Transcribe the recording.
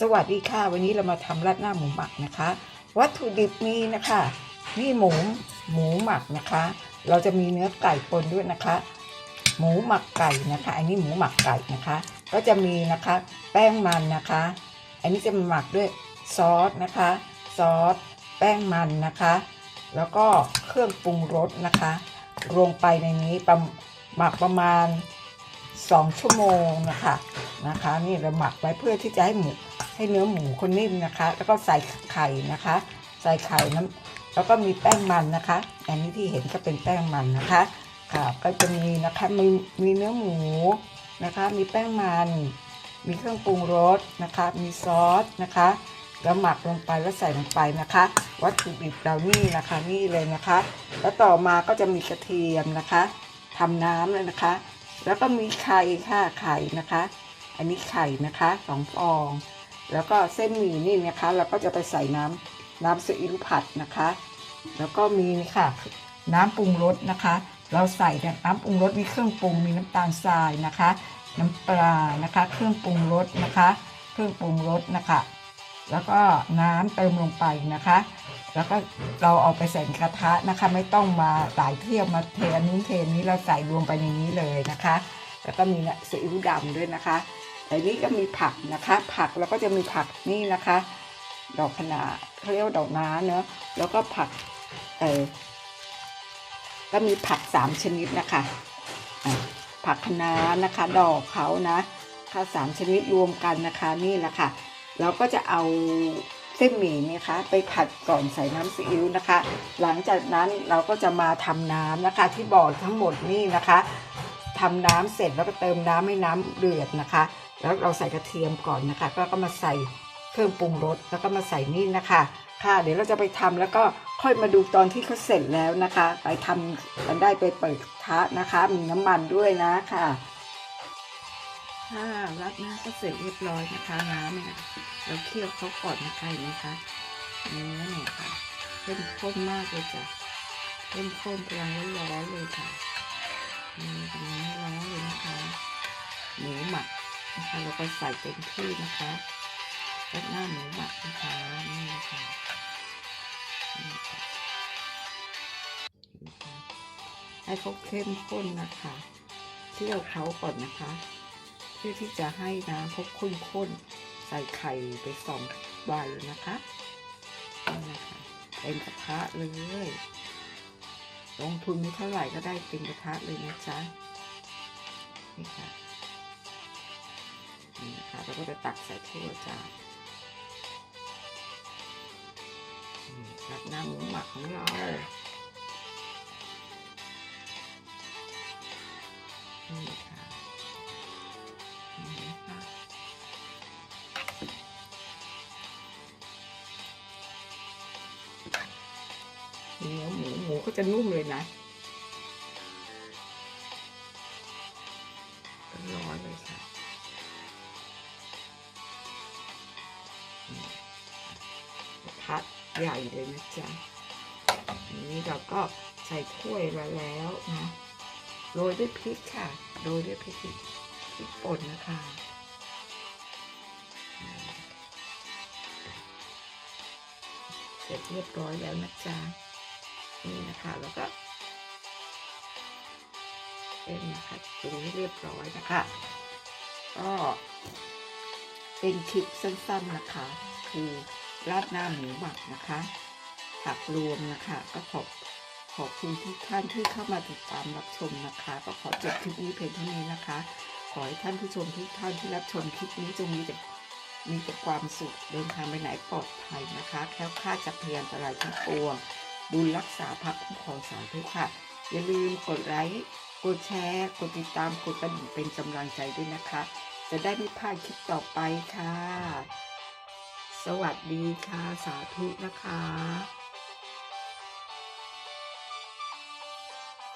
สวัสดีค่ะ วันนี้เรามาทำราดหน้าหมูหมักนะคะ วัตถุดิบมีนะคะนี่หมูหมูหมักนะคะ เราจะมีเนื้อไก่ปนด้วยนะคะ หมูหมักไก่นะคะ อันนี้หมูหมักไก่นะคะ ก็จะมีนะคะ แป้งมันนะคะ อันนี้จะหมักด้วยซอสนะคะ ซอส แป้งมันนะคะ แล้วก็เครื่องปรุงรสนะคะลงไปในนี้หมักประมาณ 2 ชั่วโมงนะคะนะคะ นี่เราหมักไว้เพื่อที่จะให้หมูให้เนื้อหมูคนนิ่มนะคะ แล้วก็ใส่ไข่นะคะ ใส่ไข่น้ำแล้วก็มีแป้งมันนะคะ อันนี้ที่เห็นก็เป็นแป้งมันนะคะค่ะก็จะมีนะคะมีมีเนื้อหมูนะคะ มีแป้งมัน มีเครื่องปรุงรสนะคะ มีซอสนะคะแล้วหมักลงไปแล้วใส่ลงไปนะคะ วัตถุดิบเรานี่นะคะนี่เลยนะคะ แล้วต่อมาก็จะมีกระเทียมนะคะทำน้ำเลยนะคะ แล้วก็มีไข่ค่ะไข่นะคะ อันนี้ไข่นะคะสองฟอง แล้วก็เส้นหมี่นี่นะคะ เราก็จะไปใส่น้ำน้ำซีอิ๊วผัดนะคะ แล้วก็มีนี่ค่ะน้ำปรุงรสนะคะ เราใส่น้ำปรุงรสมีเครื่องปรุงมีน้ำตาลทรายนะคะ น้ำปลานะคะ เครื่องปรุงรสนะคะ เครื่องปรุงรสนะคะ แล้วก็น้ำเติมลงไปนะคะ แล้วก็เราเอาไปใส่กระทะนะคะ ไม่ต้องมาหลายเที่ยวมาเทอันนู้นเทนนี้เราใส่รวมไปในนี้เลยนะคะ แล้วก็มีซีอิ๊วดำด้วยนะคะแต่นี้ก็มีผักนะคะ ผักแล้วก็จะมีผักนี่นะคะ ดอกคะนาเขาเรียกว่าดอกน้าเนอะแล้วก็ผักเออก็มีผักสามชนิดนะคะอะผักคะน้านะคะ ดอกเขานะค่ะสามชนิดรวมกันนะคะนี่แหละค่ะเราก็จะเอา เส้นหมี่นี่ยคะ ไปผัดก่อนใส่น้ำซีอิ๊วนะคะ หลังจากนั้นเราก็จะมาทำน้ำนะคะ ที่บอกทั้งหมดนี่นะคะทำน้ำเสร็จแล้วก็เติมน้ำให้น้ำเดือดนะคะ แล้วเราใส่กระเทียมก่อนนะคะแล้วก็มาใส่เครื่องปรุงรสแล้วก็มาใส่นี่นะคะ ค่ะ เดี๋ยวเราจะไปทำแล้วก็ค่อยมาดูตอนที่เขาเสร็จแล้วนะคะ ไปทำกันได้ไปเปิดกระทะนะคะ มีน้ำมันด้วยนะค่ะ ค่ะรัดหน้าก็เสร็จเรียบร้อยนะคะน้ำเนี่ยเราเคี่ยวเขาก่อนนะคะเห็นไหมคะเนื้อเนี่ยค่ะเข้มข้นมากเลยจ้ะเข้มข้นกำลังร้อนๆเลยค่ะนี่กำลังร้อนเลยนะคะหมูหมักนะคะเราก็ใส่เต็มที่นะคะรัดหน้าหมูหมักนะคะนี่นะคะนี่ค่ะนี่ค่ะให้เขาเข้มข้นนะคะเคี่ยวเขาก่อนนะคะ เพื่อที่จะให้น้ำเขาข้นๆ ใส่ไข่ไปสองใบนะคะนี่นะคะเต็มกระทะเลยลงทุนไม่เท่าไหร่ก็ได้เต็มกระทะเลยนะจ๊ะนี่ค่ะนี่นะคะเราก็จะตักใส่ถ้วยจ้านี่รับน้ำหมูหมักของเรานี่ค่ะ เนื้อหมูหมูก็จะนุ่มเลยนะร้อนเลยค่ะนี่กระทะใหญ่เลยนะจ๊ะอันนี้เราก็ใส่ถ้วยมาแล้วนะโรยด้วยพริกค่ะโรยด้วยพริกพริกป่นนะคะเสร็จเรียบร้อยแล้วนะจ๊ะ นี่นะคะ แล้วก็เป็นนะคะปรุงให้เรียบร้อยนะคะก็เป็นคลิปสั้นๆนะคะ คือราดหน้าหมูหมักนะคะผักรวมนะคะ ก็ขอบขอบคุณทุกท่านที่เข้ามาติดตามรับชมนะคะ ก็ขอจบคลิปนี้เพียงเท่านี้นะคะ ขอให้ท่านผู้ชมทุกท่านที่รับชมคลิปนี้จงมีแต่มีแต่ความสุขเดินทางไปไหนปลอดภัยนะคะ แคล้วคลาดจากพยานอันตรายทั้งปวง บุญรักษาพระคุ้มครองสาธุค่ะ อย่าลืมกดไลค์ กดแชร์ กดติดตาม กดกระดิ่งเป็นกำลังใจด้วยนะคะ จะได้ไม่พลาดคลิปต่อไปค่ะ สวัสดีค่ะ สาธุนะคะ